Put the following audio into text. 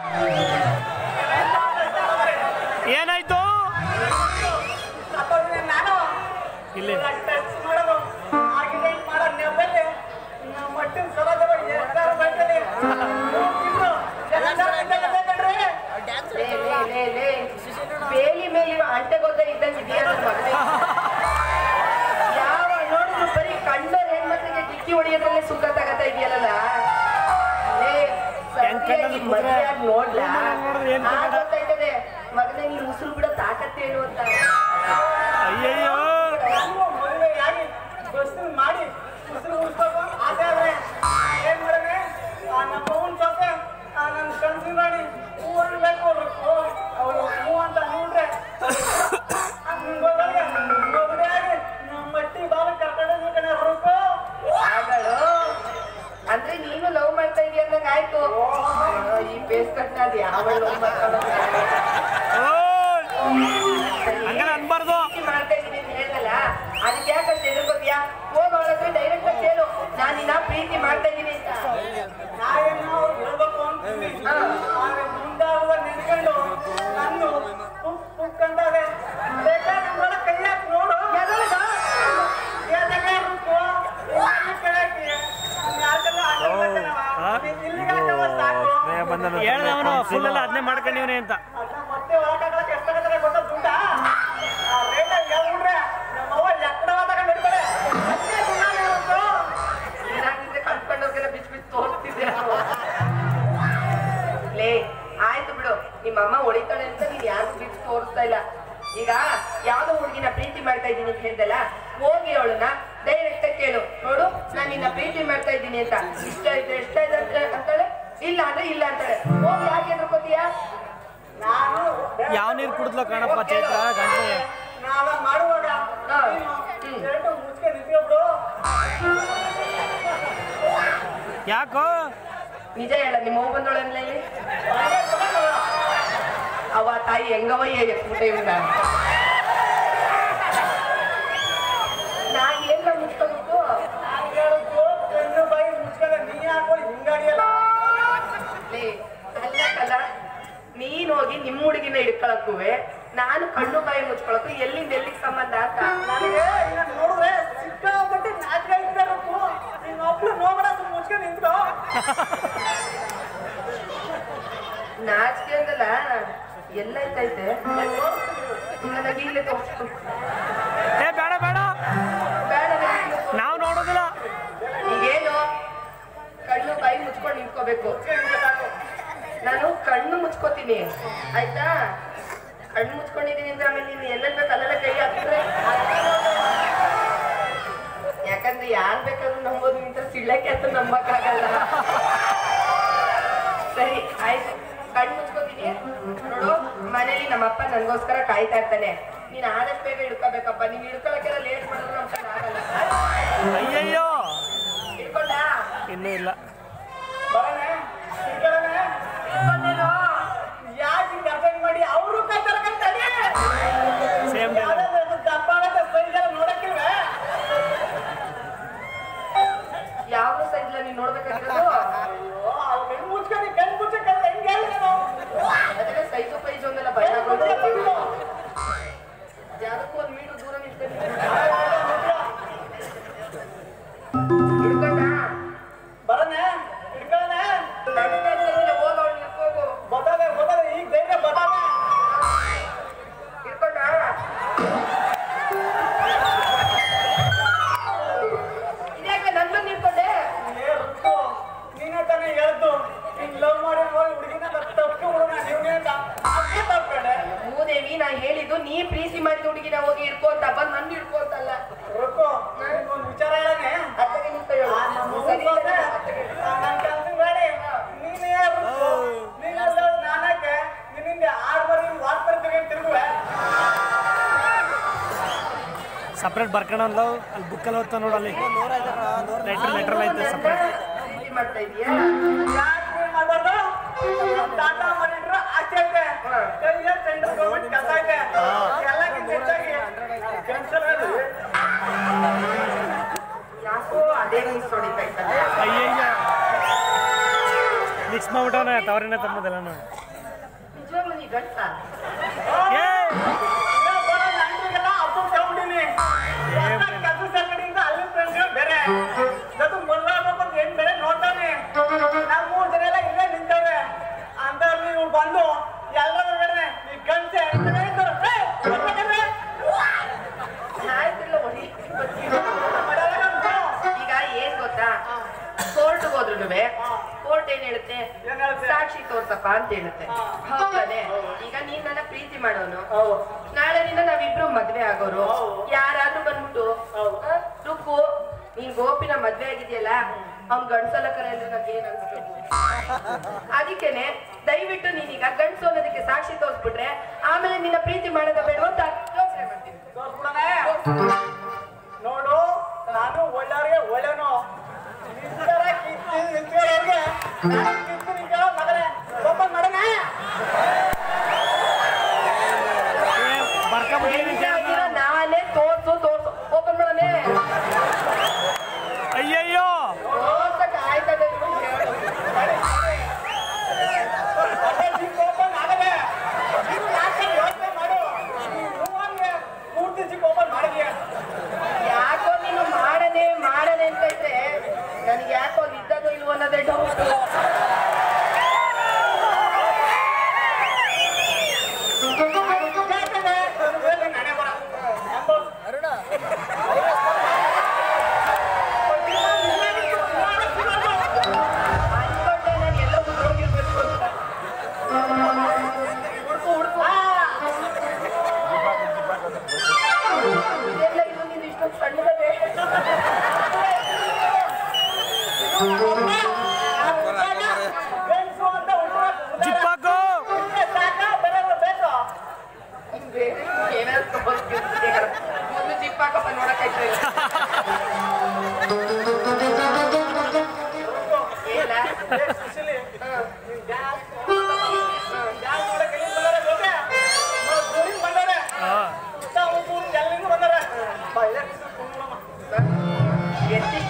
Uh-huh. ನೋಡ್ಲಾ? ನೋಡಲ್ಲ ಏನ್ ಆ ಗೊತ್ತಾಯ್ತದೆ. ಮಗನೇ ನೀನು ಉಸಿರು ಬಿಡೋ ತಾಕತ್ತೇನು ಅಂತ. ಅಯ್ಯಯ್ಯೋ. ಅನ್ಬಾರ್ದು. ಮಾಡ್ತಾ ಇದೀನಿ ಅಂತ ಹೇಳ್ದಲ್ಲ ಅದಕ್ಕೆ ಯಾಕಂತ ಎದುರ್ಕೋದ್ಯಾ ಹೋಗ ಅವಳತ್ರ ಡೈರೆಕ್ಟ್ ಹೇಳ್ದ ಅವನು ಫುಲ್ ಎಲ್ಲ ಅದನ್ನೇ ಮಾಡ್ಕೊಂಡಿವ್ನೆ ಅಂತ. ಆಯ್ತು ಬಿಡು. ನಿಮ್ಮ ಅಮ್ಮ ಹೊಡಿತಾಳೆ ಅಂತ ನೀನ್ ಯಾರು ಬಿಚ್ ತೋರಿಸ್ತಾ ಇಲ್ಲ. ಈಗ ಯಾವ್ದೋ ಹುಡುಗಿನ ಪ್ರೀತಿ ಮಾಡ್ತಾ ಇದ್ದೀನಿ ಅಂತ ಹೇಳ್ದಲ್ಲ ಹೋಗಿ ಅವಳನ್ನ ಡೈರೆಕ್ಟ್ ಕೇಳು. ನೋಡು ನಾನು ನಿನ್ನ ಪ್ರೀತಿ ಮಾಡ್ತಾ ಇದ್ದೀನಿ ಅಂತ. ಇಷ್ಟ ಇದ್ರೆ ಇಷ್ಟ ಇದೆ ಅಂತ- ಇಲ್ಲ ಅಂದ್ರೆ ಇಲ್ಲ ಅಂತಾರೆ ಹೋಗಿ ಯಾಕೆ ಎದ್ರಕೋತೀಯ? ನಾನು ಯಾವ ನೀರು ಕುಡಿದ್ಲ ಕಾಣಪ್ಪ ಚೈತ್ರ ಗಂಟೆ? ನಾವ ಮಾಡುವಾಗ. ಎರಡು ಮುಚ್ಕೆ. ಯಾಕೋ? ನಿಜ ಹೇಳ ನಿಮ್ಮ ಹೋಗ್ ಬಂದೋಳಲ್ಲ ಅವ ತಾಯಿ ಹೆಂಗವ ಎತ್ಬಿಟ್ಟೆ ಇವ್ನ ನಾ ಏನ್ರ ಮುಚ್ಕೋಬೇಕು ನಾನ್ ಹೇಳುದು ಕಣ್ಣು ಬಾಯಿ ಮುಚ್ಕೊಂಡೆ ನೀ ಯಾಕೋ ಹಿಂಗಾಡಿಯಲ್ಲ ಲೇ, ಅಲ್ಲ ಕಲ ನೀನ್ ಹೋಗಿ ನಿಮ್ಮ ಹುಡುಗಿನ ಹಿಡ್ಕೊಳಕ್ಕುವೆ ನಾನು ಕಣ್ಣು ಬಾಯಿ ಮುಚ್ಕೊಳಕು ಎಲ್ಲಿಂದ ಎಲ್ಲಿಗೆ ಸಂಬಂಧ ಅಂತ? ನೋಡಿದ್ರೆ ಸಿಕ್ಕಾಪಟ್ಟೆ ನಾಚಿಕೆ ಇದ್ದಾರೆ ನೀನ್ ಒಬ್ಳು ಸುಮ್ಮನೆ ಮುಚ್ಕೊಂಡು ನಿಂತು ನಾಚಿಕೆ ಅಂದಲ್ಲ ಎಲ್ಲ ಐತೈತೆ ನನಗೆ ಇಲ್ಲೇ ತೋರಿಸ್ತು ಏ ಬೇಡ ಬೇಡ. ಬೇಡ ನಾವು ನೋಡೋದಿಲ್ಲ. ಈಗೇನು? ಕಣ್ಣು ಬಾಯಿ ಮುಚ್ಕೊಂಡು ನಿಂತ್ಕೋಬೇಕು. ನಾನು ಕಣ್ಣು ಮುಚ್ಕೋತೀನಿ. ಆಯ್ತಾ? ಕಣ್ಣು ಮುಚ್ಕೊಂಡಿದ್ದೀನಿ ಅಂದ್ರೆ ಆಮೇಲೆ ನೀನು ಎಲ್ಲೆಲ್ಲ ಬೇಕು ಅಲ್ಲೆಲ್ಲ ಕೈ ಹಾಕಿದ್ರೆ? ಯಾಕಂದ್ರೆ ಯಾರು ಬೇಕಾದ್ರೂ ನಂಬೋದು ಇಂಥ ಸಿಳ್ಳಕ್ಕೆ ಅಂತ ನಂಬಕ್ಕಾಗಲ್ಲ. ಸರಿ ಆಯ್ತು. ಕಣ್ಣು ಮುಚ್ಕೋತೀನಿ. ನೋಡು ಮನೇಲಿ ನಮ್ಮಪ್ಪ ನನಗೋಸ್ಕರ ಕಾಯ್ತಾ ಇರ್ತಾನೆ. ನೀನ್ ಆದಷ್ಟು ಬೇಗ ಹಿಡ್ಕೋಬೇಕಪ್ಪ ನೀನ್ ಹಿಡ್ಕೊಳಕ್ಕೆಲ್ಲ ಲೇಟ್ ಮಾಡಿದ್ರು ನಮ್ಮ ಕೈಲಿ ಆಗಲ್ಲ. ಅಯ್ಯಯ್ಯೋ! ಹಿಡ್ಕೊಂಡ ಇನ್ನೂ ಇಲ್ಲ. ಸಪ್ರೇಟ್ ಬರ್ಕಣ ಅಲ್ಲ ಅಲ್ಲಿ ಬುಕ್ಕಲ್ಲಿ ಓದ್ತಾ ನೋಡು ಅಲ್ಲಿ. ಲೆಟ್ರ್ ಲೆಟ್ರ್ ಐತೆ ಸಪ್ರೇಟ್ ಅಯ್ಯಯ್ಯ. ಮಿಕ್ಸ್ ಮಾಡ್ಬಿಟ್ಟವನ ತವರಿನ ತಮ್ಮದೆಲ್ಲ ನಾನು ಅಂತ ಹೇಳುತ್ತೆ ಹೌದನೆ ಈಗ ನೀನ್ ನನ್ನ ಪ್ರೀತಿ ಮಾಡೋನು. ನಾಳೆ ನಿನ್ನ ನಾವಿಬ್ರು ಮದ್ವೆ ಆಗೋರು. ಯಾರಾದ್ರೂ ಬಂದ್ಬಿಟ್ಟು ರುಕ್ಕು ನೀನ್ ಗೋಪಿನ ಮದ್ವೆ ಆಗಿದೆಯಲ್ಲ ಅವ್ನ್ ಗಂಡ್ಸಲ ಕರೆ ಅಂದ್ರೆ ನಂಗೆ ಏನಾಗ್ಬಿಟ್ಟು ಅದಕ್ಕೇನೆ ದಯವಿಟ್ಟು ನೀನೀಗ ಅನ್ನೋದಕ್ಕೆ ಸಾಕ್ಷಿ ತೋರಿಸ್ಬಿಟ್ರೆ ಆಮೇಲೆ ನಿನ್ನ ಪ್ರೀತಿ ಮಾಡೋದ ಬೇಡ ಅಂತ ಯೋಚನೆ ಮಾಡ್ತೀನಿ. ನೋಡು ನಾನು ಒಳ್ಳೆಯವ್ರಿಗೆ ಒಳ್ಳೆನೋ. ಕಿತ್ತಿ Gabriel. ಎಲ್ಲಿ